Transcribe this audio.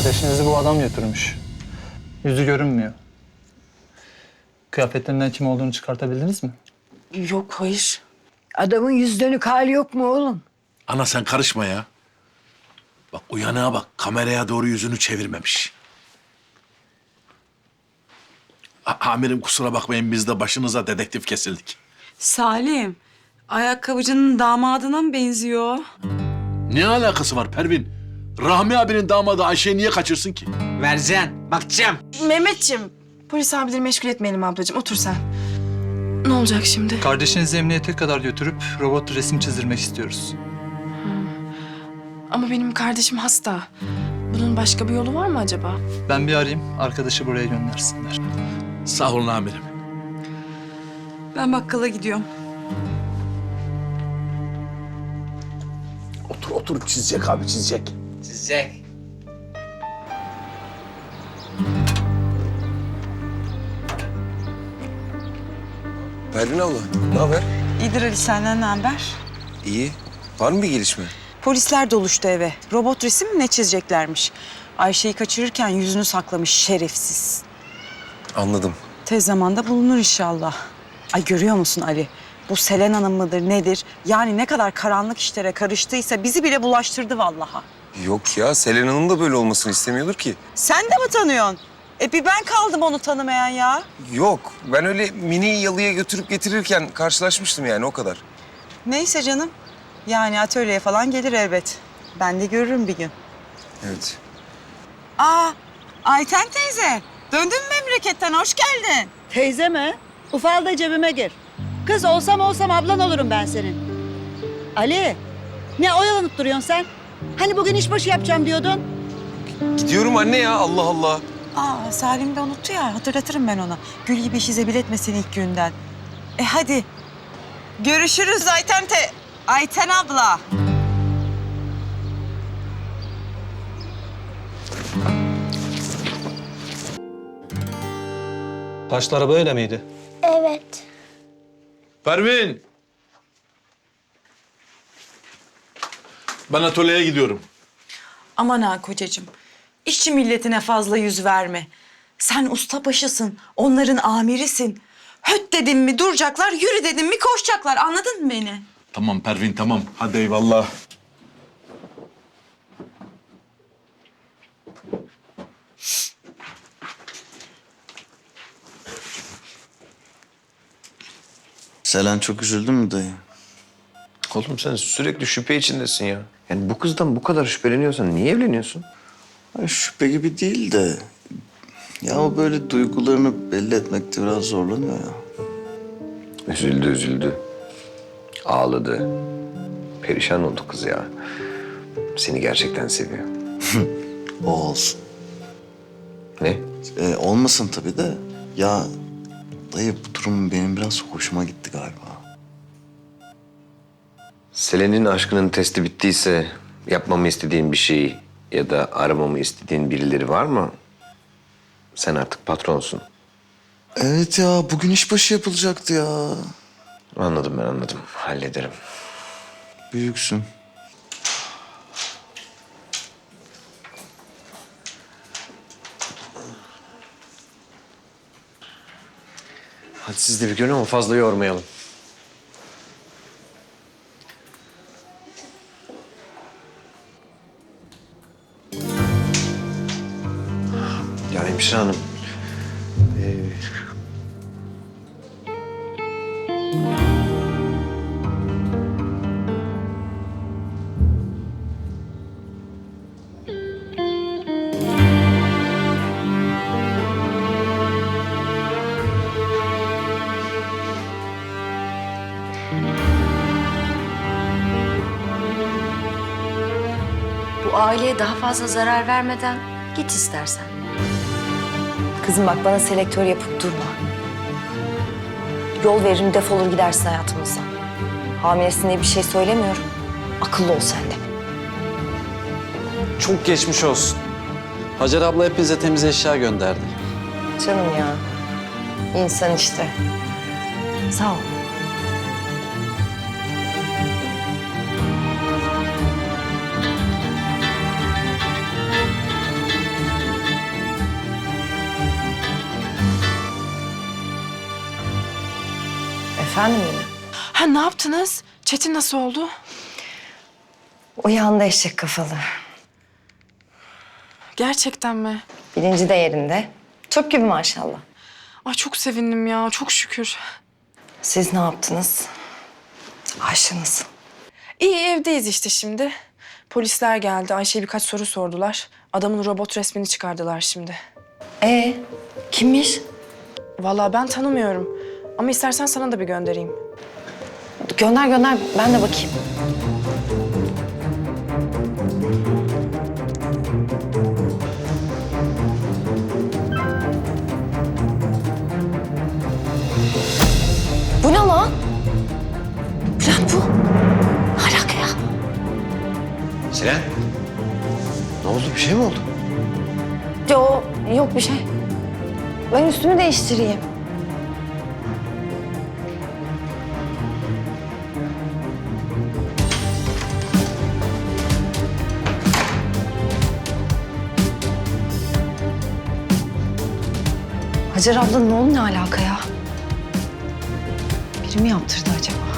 Kardeşinizi bu adam götürmüş. Yüzü görünmüyor. Kıyafetlerinden kim olduğunu çıkartabildiniz mi? Yok hayır. Adamın yüz dönük hali yok mu oğlum? Ana sen karışma ya. Bak uyanığa bak. Kameraya doğru yüzünü çevirmemiş. A- amirim kusura bakmayın biz de başınıza dedektif kesildik. Salim, ayakkabıcının damadına mı benziyor? Ne alakası var Pervin? Rahmi abinin damadı Ayşe'yi niye kaçırsın ki? Vereceksin. Bakacağım. Mehmetciğim, polis abileri meşgul etmeyelim ablacığım. Otur sen. Ne olacak şimdi? Kardeşinizi emniyete kadar götürüp robot resim çizdirmek istiyoruz. Ama benim kardeşim hasta. Bunun başka bir yolu var mı acaba? Ben bir arayayım, arkadaşı buraya göndersinler. Sağ olun amirim. Ben bakkala gidiyorum. Otur otur çizecek abi çizecek. Çizecek. Pervin abla, ne haber? İyidir Ali senden ne haber? İyi. Var mı bir gelişme? Polisler doluştu eve. Robot resim mi ne çizeceklermiş? Ayşe'yi kaçırırken yüzünü saklamış şerefsiz. Anladım. Tez zamanda bulunur inşallah. Ay görüyor musun Ali? Bu Selen Hanım mıdır nedir? Yani ne kadar karanlık işlere karıştıysa bizi bile bulaştırdı vallaha. Yok ya, Selen Hanım da böyle olmasını istemiyordur ki. Sen de mi tanıyorsun? E bir ben kaldım onu tanımayan ya. Yok, ben öyle mini yalıya götürüp getirirken karşılaşmıştım yani o kadar. Neyse canım. Yani atölyeye falan gelir elbet. Ben de görürüm bir gün. Evet. Aa Ayten teyze. Döndün mü memleketten? Hoş geldin. Teyze mi? Ufal da cebime gir. Kız olsam olsam ablan olurum ben senin. Ali, ne oyalanıp duruyorsun sen? Hani bugün işbaşı yapacağım diyordun? Gidiyorum anne ya, Allah Allah. Aa Salim de unuttu ya. Hatırlatırım ben ona. Gül gibi işi zebil etmesin ilk günden. E hadi. Görüşürüz Ayten te... Ayten abla. Taşlı araba öyle miydi? Evet. Pervin! Ben atölyeye gidiyorum. Aman ha kocacığım. İşçi milletine fazla yüz verme. Sen usta başısın. Onların amirisin. Höt dedim mi duracaklar, yürü dedim mi koşacaklar. Anladın mı beni? Tamam Pervin tamam. Hadi eyvallah. Selen çok üzüldün mü dayı? Oğlum sen sürekli şüphe içindesin ya. Yani bu kızdan bu kadar şüpheleniyorsan niye evleniyorsun? Ay, şüphe gibi değil de... Ya o böyle duygularını belli etmekte biraz zorlanıyor ya. Üzüldü üzüldü. Ağladı. Perişan oldu kız ya. Seni gerçekten seviyor. O olsun. Ne? Ee, olmasın tabii de. Ya dayı bu durum benim biraz hoşuma gitti galiba. Selen'in aşkının testi bittiyse yapmamı istediğin bir şey ya da aramamı istediğin birileri var mı? Sen artık patronsun. Evet ya bugün işbaşı yapılacaktı ya. Anladım ben anladım. Hallederim. Büyüksün. Hadi siz de bir görün ama fazla yormayalım. Bu aileye daha fazla zarar vermeden git istersen. Kızım bak bana selektör yapıp durma. Yol veririm defolur gidersin hayatımızdan. Hamilesin diye bir şey söylemiyorum. Akıllı ol sen de. Çok geçmiş olsun. Hacer abla hepinize temiz eşya gönderdi. Canım ya. İnsan işte. Sağ ol. Efendim yine? Ha ne yaptınız? Çetin nasıl oldu? Uyandı eşek kafalı. Gerçekten mi? Bilinci de yerinde. Çok gibi maşallah. Ay çok sevindim ya. Çok şükür. Siz ne yaptınız? Ayşe nasıl? İyi evdeyiz işte şimdi. Polisler geldi. Ayşe'ye birkaç soru sordular. Adamın robot resmini çıkardılar şimdi. Ee, kimmiş? Vallahi ben tanımıyorum. Ama istersen sana da bir göndereyim. Gönder gönder ben de bakayım. Bu ne lan? Bülent bu. Alaka ya? Sinan. Ne oldu? Bir şey mi oldu? Yo, yok bir şey. Ben üstümü değiştireyim. Hacer abla ne oldu ne alaka ya? Biri mi yaptırdı acaba?